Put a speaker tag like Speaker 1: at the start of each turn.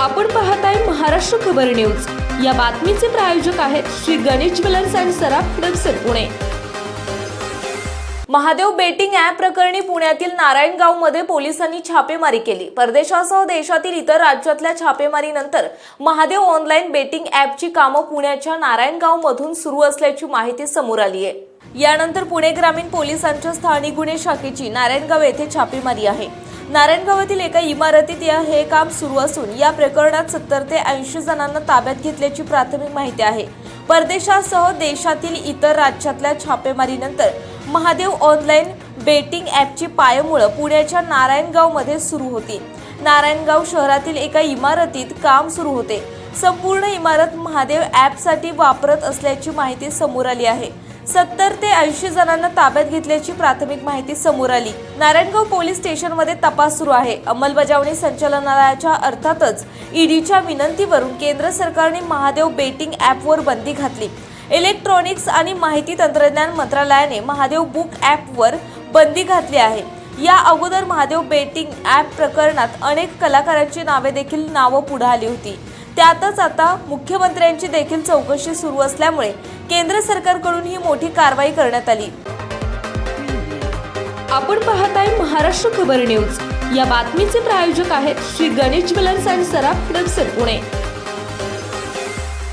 Speaker 1: आपण पाहताय महाराष्ट्र खबर न्यूज. या बातमीचे प्रायोजक आहेत श्री गणेश ज्वेलर्स अँड सराफ हडपसर पुणे. महादेव बेटिंग ॲप प्रकरणी पुण्यातील नारायणगावमध्ये पोलिसांनी छापेमारी केली. परदेशासह देशातील इतर राज्यातल्या छापेमारीनंतर महादेव ऑनलाईन बेटिंग ॲपची कामं पुण्याच्या नारायणगावमधून सुरू असल्याची माहिती समोर आली आहे. यानंतर पुणे ग्रामीण पोलिसांच्या स्थानिक गुन्हे शाखेची नारायणगाव येथे छापेमारी आहे. नारायणगावातील एका इमारतीत या हे काम सुरू असून या प्रकरणात सत्तर ते ऐंशी जणांना ताब्यात घेतल्याची प्राथमिक माहिती आहे. परदेशासह देशातील इतर राज्यातल्या छापेमारीनंतर महादेव ऑनलाईन बेटिंग ॲपची पायमुळं पुण्याच्या नारायणगावमध्ये सुरू होती. नारायणगाव शहरातील एका इमारतीत काम सुरू होते. संपूर्ण इमारत महादेव ॲपसाठी वापरत असल्याची माहिती समोर आली आहे. सत्तर ते ऐंशी जणांना ताब्यात घेतल्याची प्राथमिक माहिती समोर आली. नारायणगाव पोलीस स्टेशनमध्ये तपास सुरू आहे. अंमलबजावणी संचालनालयाच्या अर्थातच ईडीच्या विनंतीवरून केंद्र सरकारने महादेव बेटिंग ॲपवर बंदी घातली. इलेक्ट्रॉनिक्स आणि माहिती तंत्रज्ञान मंत्रालयाने महादेव बुक ॲपवर बंदी घातली आहे. या अगोदर महादेव बेटिंग ॲप प्रकरणात अनेक कलाकारांची नावे देखील नावं पुढे आली होती. त्यातच आता मुख्यमंत्र्यांची देखील चौकशी सुरू असल्यामुळे केंद्र सरकारकडून ही मोठी कारवाई करण्यात आली. आपण पाहत आहे महाराष्ट्र खबर न्यूज. या बातमीचे प्रायोजक आहेत श्री गणेश ज्वेलर्स अँड सराफ हडपसर पुणे.